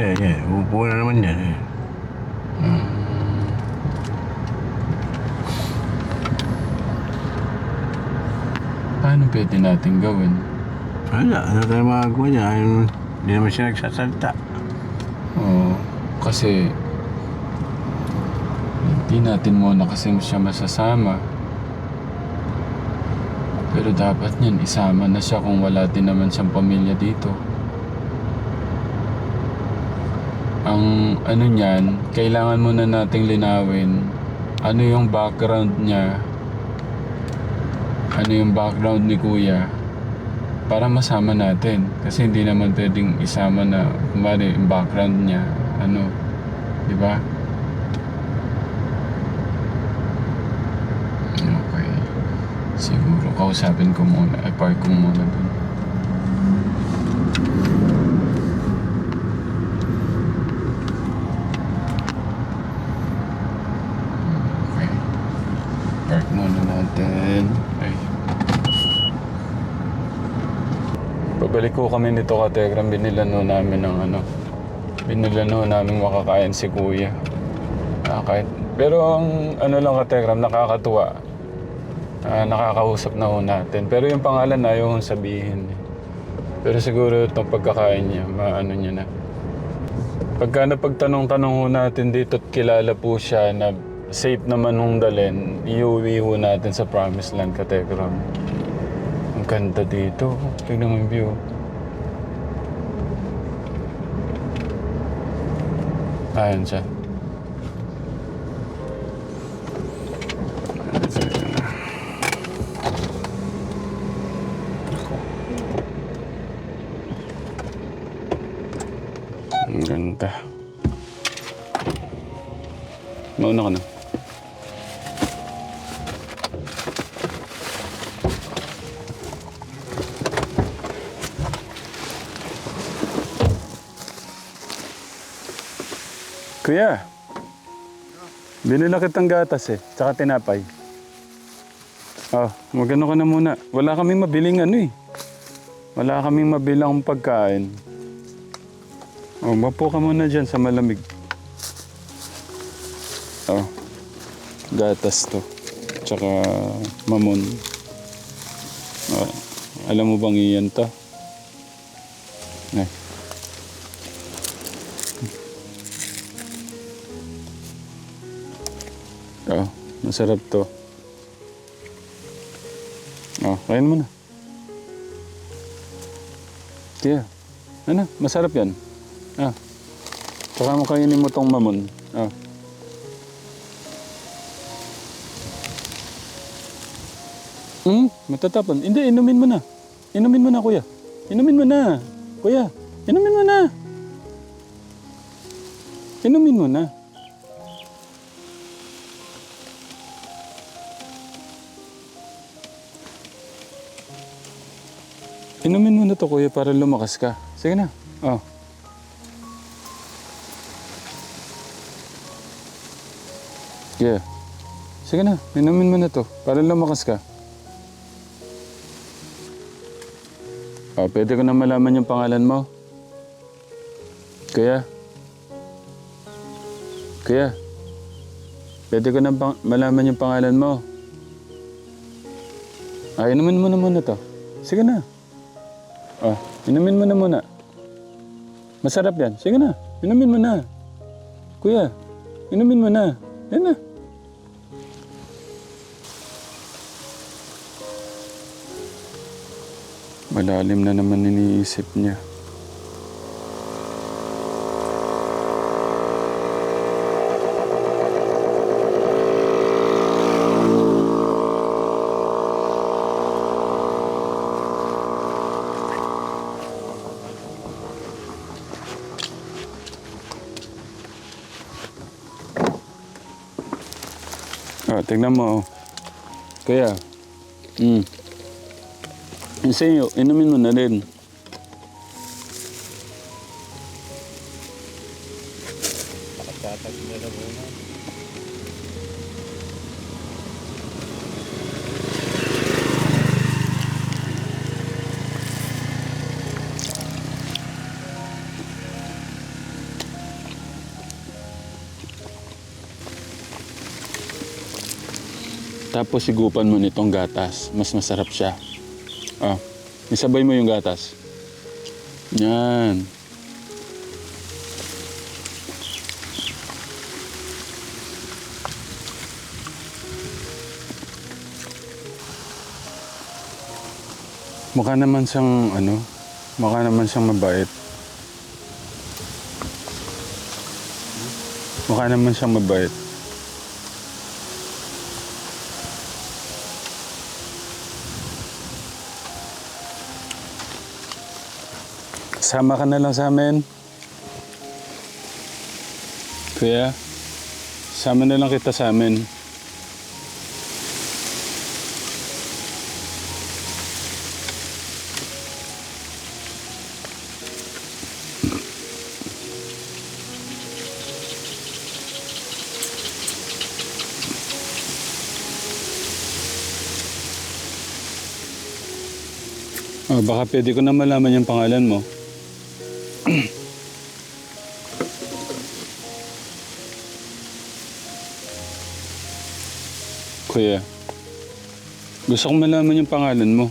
Eh, eh, upo na naman yan eh. Paano pwede natin gawin? Wala, ano tayo magagawa niya? Hindi naman siya nagsasalita. Oo, kasi hindi natin muna kasi siya masasama. Pero dapat niyan, isama na siya kung wala din naman siyang pamilya dito. Ang ano niyan, kailangan muna nating linawin ano yung background niya, ano yung background ni kuya para masama natin. Kasi hindi naman pwedeng isama na, kumari, yung background niya, ano, di ba? Okay. Siguro kausapin ko muna, ay park ko muna dun. Okay. Park muna natin. Ay. Pabalik ko kami nito ka Tegram, binilan ho namin ng ano. Binilan ho namin makakain si Kuya. Ah, pero ang ano lang ka Tegram, nakakatuwa. Ah, nakakausap na ho natin. Pero yung pangalan ayaw hong sabihin. Pero siguro itong pagkakain niya, maano niya na. Pagka napagtanong-tanong ho natin dito at kilala po siya na safe naman hong dalhin, iuwi ho natin sa Promised Land ka Tegram. Ang ganda dito. Tingnan mo yung view. Ayan siya. Ang ganda. Mauna ka na. Kuya, binila kitang gatas eh, tsaka tinapay. Oh, magano ka na muna. Wala kaming mabiling ano eh. Wala kaming mabilang pagkain. Oh, mapo ka muna dyan sa malamig. Oh, gatas to. Tsaka mamon. Oh, alam mo bang iyan to? Masarap to. Oh, kain mo na. Kaya, ano, masarap yan. Ah. Tsaka mo kainin mo tong mamon. Ah. Hmm, matatapon. Hindi, inumin mo na. Inumin mo na, kuya. Inumin mo na. Kuya, inumin mo na. Inumin mo na. Inumin mo na to, kuya, para lumakas ka. Sige na. Oh. Yeah. Sige na, inumin mo na to, para lumakas ka. Oh, pwede ko na malaman yung pangalan mo. Kuya. Kuya. Pwede ko na malaman yung pangalan mo. Ah, inumin mo na muna to. Sige na. Oh, inumin mo na muna. Masarap yan. Sige na. Inumin mo na. Kuya, inumin mo na. Yan na. Malalim na naman iniisip niya. Tignan mo. oh. Kaya, mm. Inyo, inumin mo na rin. Tapos sigupan mo nitong gatas. Mas masarap siya. Ah, isabay mo yung gatas. Yan. Mukha naman siyang ano, mukha naman siyang mabait. Mukha naman siyang mabait. Sama ka na lang sa amin. Kuya, sama na lang kita sa amin. Oh, baka pwede ko na malaman yung pangalan mo. Kuya, gusto kong malaman yung pangalan mo.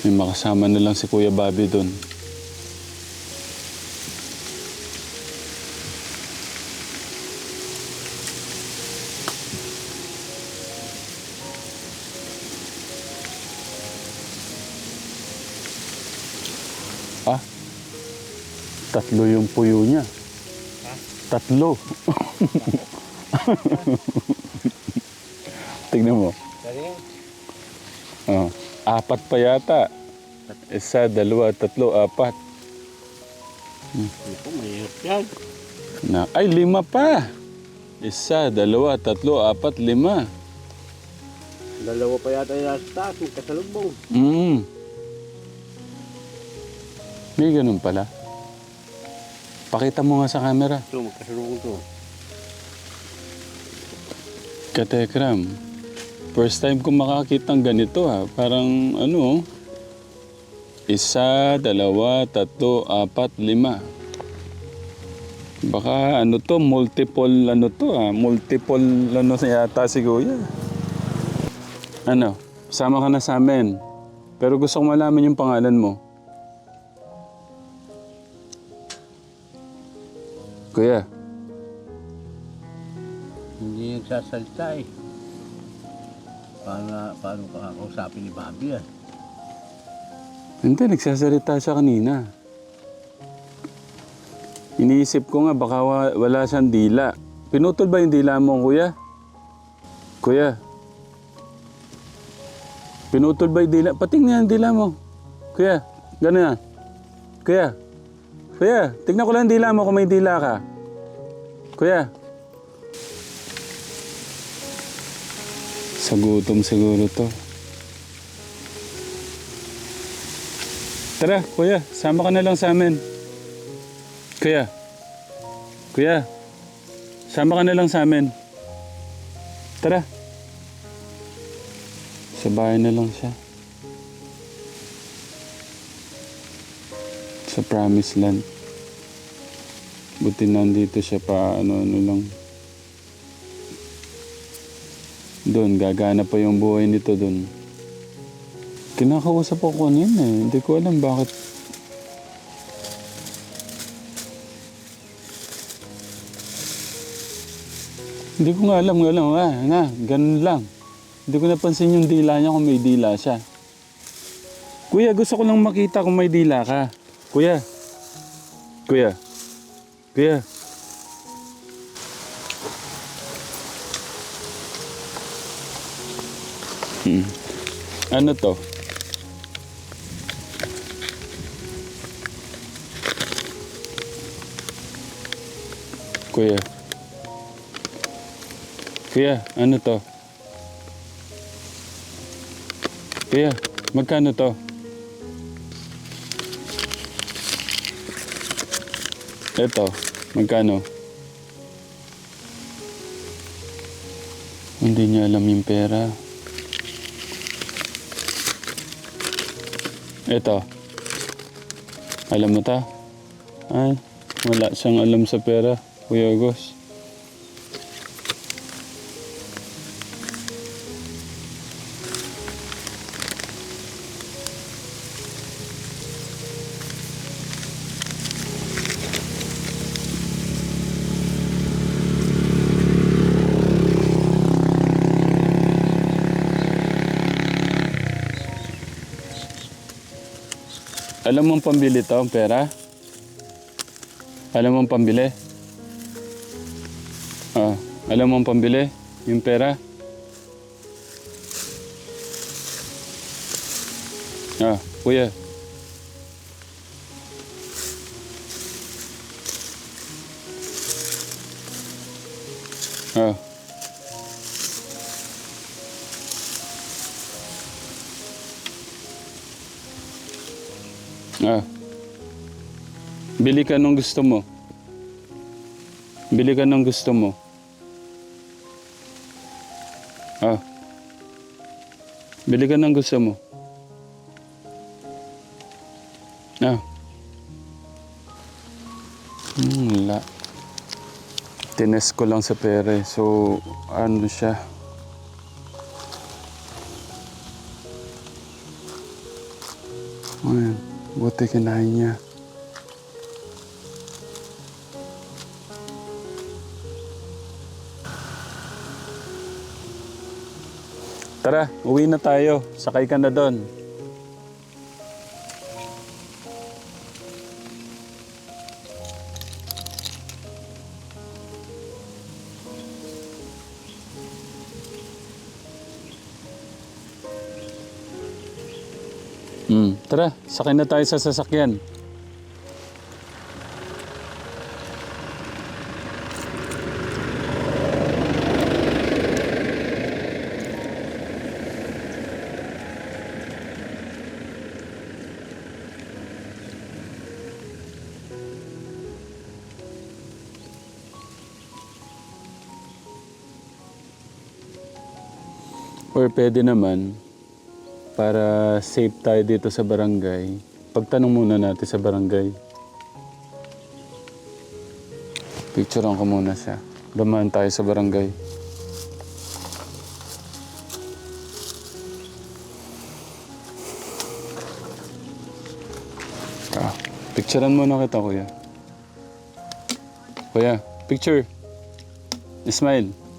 May makasama na lang si Kuya Bobby doon. Ah, tatlo yung puyo niya. Tatlo. Tignan mo. Oh, apat pa yata. Isa, dalawa, tatlo, apat. Yan. Na, ay, lima pa. Isa, dalawa, tatlo, apat, lima. Dalawa pa yata yung nasa taas, magkasalubong. Mm. May ganun pala. Pakita mo nga sa camera. Ito, magkasalubong to. Katekram, first time ko makakita ng ganito ha. Parang ano, isa, dalawa, tatlo, apat, lima. Baka ano to, multiple ano to ha. Multiple ano sa yata si Kuya. Ano, sama ka na sa amin. Pero gusto kong malaman yung pangalan mo. Kuya, Hindi nagsasalita eh. Paano, paano ka kausapin ni Bobby yan? Hindi, nagsasalita siya kanina. Iniisip ko nga baka wa- wala siyang dila. Pinutol ba yung dila mo, kuya? Kuya? Pinutol ba yung dila? Patingnan yung dila mo. Kuya, gano'n yan. Kuya? Kuya, tignan ko lang yung dila mo kung may dila ka. Kuya? Sa gutom siguro to. Tara, kuya, sama ka na lang sa amin. Kuya. Kuya. Sama ka na lang sa amin. Tara. Sa bahay na lang siya. Sa promised land. Buti nandito siya pa ano-ano lang. Doon, gagana pa yung buhay nito doon. Kinakausap ako kanina eh. Hindi ko alam bakit. Hindi ko nga alam, nga alam. Ah, nga, ganun lang. Hindi ko napansin yung dila niya kung may dila siya. Kuya, gusto ko lang makita kung may dila ka. Kuya. Kuya. Kuya. Hmm. Ano to? Kuya. Kuya, ano to? Kuya, magkano to? Ito, magkano? Hindi niya alam yung pera. Ito. Alam mo ta? Ay, wala siyang alam sa pera, Kuya Agos. Pambili to, ang pera? Alam mo ang pambili? Ah, alam mo ang pambili? Yung pera? Ah, kuya. Ah. Bili ka nung gusto mo. Bili ka nung gusto mo. Ah. Bili ka ng gusto mo. Ah. Hmm, wala. Tines ko lang sa pere. So, ano siya? Ayun. Buti kinain niya. Tara, uwi na tayo. Sakay ka na doon. Hmm, tara, sakay na tayo sa sasakyan. Or pwede naman, para safe tayo dito sa barangay, pagtanong muna natin sa barangay. Picturean ko muna siya. Dumaan tayo sa barangay. Ah, picturean muna kita, kuya. Kuya, picture. Smile.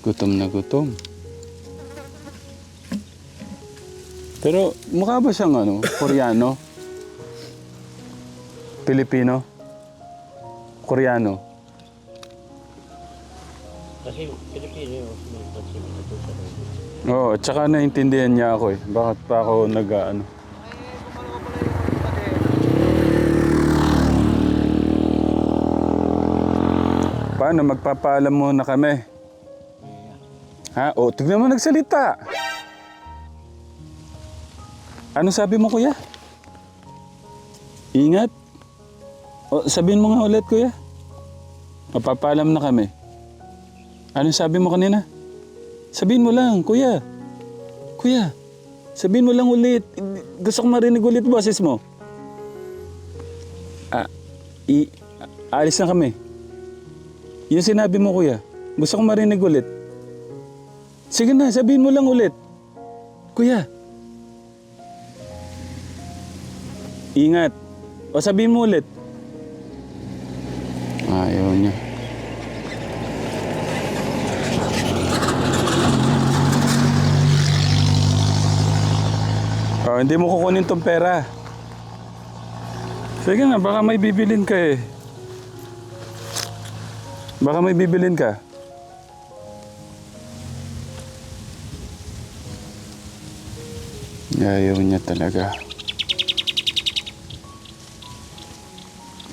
Gutom na gutom. Pero mukha ba siyang ano, Koreano? Pilipino? Koreano? Kasi Pilipino yung Oo, at saka naintindihan niya ako eh. Bakit pa ako nag ano? Paano? Magpapaalam muna kami. Ha? O, tignan mo nagsalita. Ano sabi mo, kuya? Ingat. O, sabihin mo nga ulit, kuya. Mapapaalam na kami. Ano sabi mo kanina? Sabihin mo lang, kuya. Kuya, sabihin mo lang ulit. Gusto kong marinig ulit boses mo. Ah, i, alis na kami. Yung sinabi mo, kuya. Gusto kong marinig ulit. Sige na, sabihin mo lang ulit. Kuya. Ingat. O sabihin mo ulit. Ayaw niya. Oh, hindi mo kukunin tong pera. Sige na, baka may bibilin ka eh. Baka may bibilin ka. Ayaw niya talaga.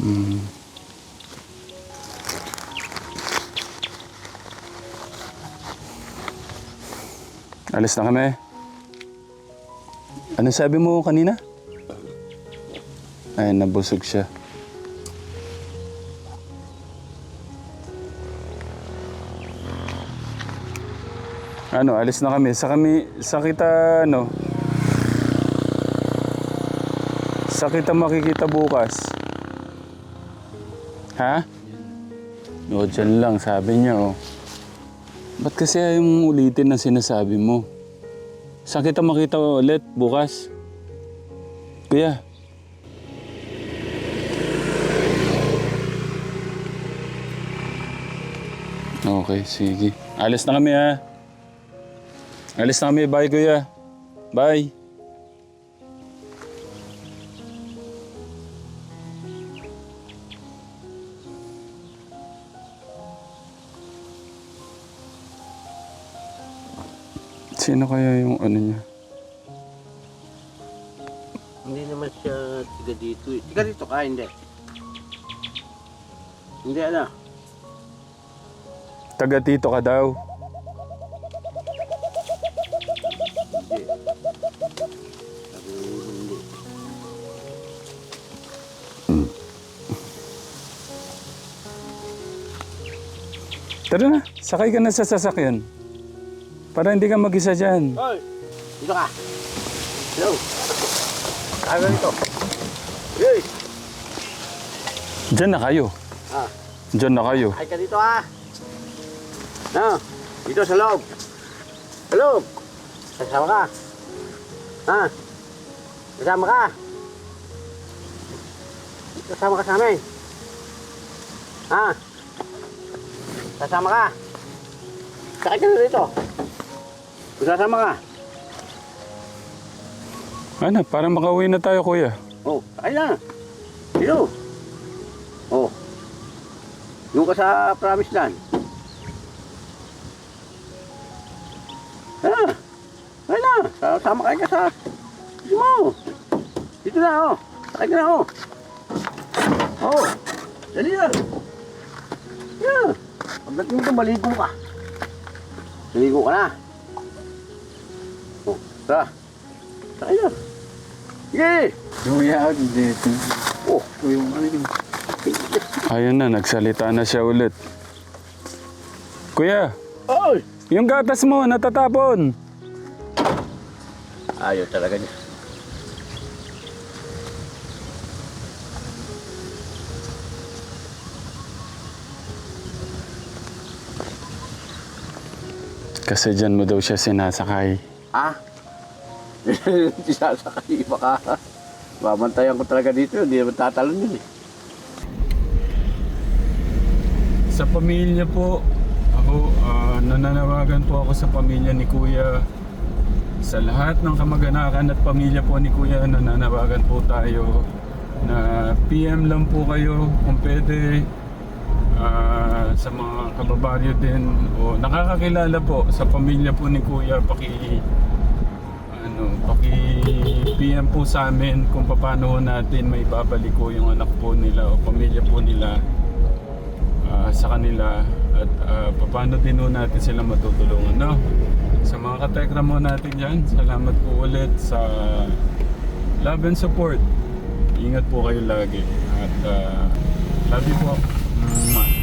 Hmm. Alis na kami. Ano sabi mo kanina? Ay, nabusog siya. Ano, alis na kami. Sa kami, sa kita, ano, sa kita makikita bukas. Ha? O, dyan lang, sabi niya, oh. Ba't kasi ayaw mong ulitin ang sinasabi mo? Saan kita makita ulit bukas? Kuya. Okay, sige. Alis na kami ha. Alis na kami. Bye, kuya. Bye. Sino kaya yung ano niya? Hindi naman siya tiga dito eh. Tiga dito ka, hindi. Hindi ano. Taga tito ka daw. Hindi. Sabi mo hindi. Tara na, sakay ka na sa sasakyan. Para hindi ka mag-isa dyan. Hoy! Dito ka! Hello! Kaya dito. Hey! Dyan na kayo. Ah, Dyan na kayo. ay ka dito ah! No, dito sa loob. Sa loob! Kasama ka. Ha? Kasama ka. Kasama ka sa amin. Ha? Kasama ka. Sakay ka na dito. Kasama ka. Ano, para makauwi na tayo, kuya. Oh, sakay na. Dito. Oh. Doon ka sa promise land. Ah, ay na. Sa- Sama kayo ka sa... Dito mo. Dito na, oh. Sakay ka na, oh. Oh. Dali na. Yeah. Pagdating mo, maligo ka. Maligo ka na. Tara. Sakay na. Sige. Kuya, dito. Oh, Yung ano yun? Ayun na, nagsalita na siya ulit. Kuya, Oy! yung gatas mo, natatapon. Ayaw talaga niya. Kasi dyan mo daw siya sinasakay. Ah? Hindi sasakay baka. Babantayan ko talaga dito, hindi naman tatalon yun eh. Sa pamilya po, ako, ah, nananawagan po ako sa pamilya ni Kuya. Sa lahat ng kamag-anakan at pamilya po ni Kuya, nananawagan po tayo na PM lang po kayo kung pwede ah, sa mga kababaryo din o nakakakilala po sa pamilya po ni Kuya paki PM po sa amin kung paano natin may babalik ko yung anak po nila o pamilya po nila ah, sa kanila at ah, paano din ho natin sila matutulungan no? sa mga katekra mo natin dyan salamat po ulit sa love and support ingat po kayo lagi at ah, love you po Mwah.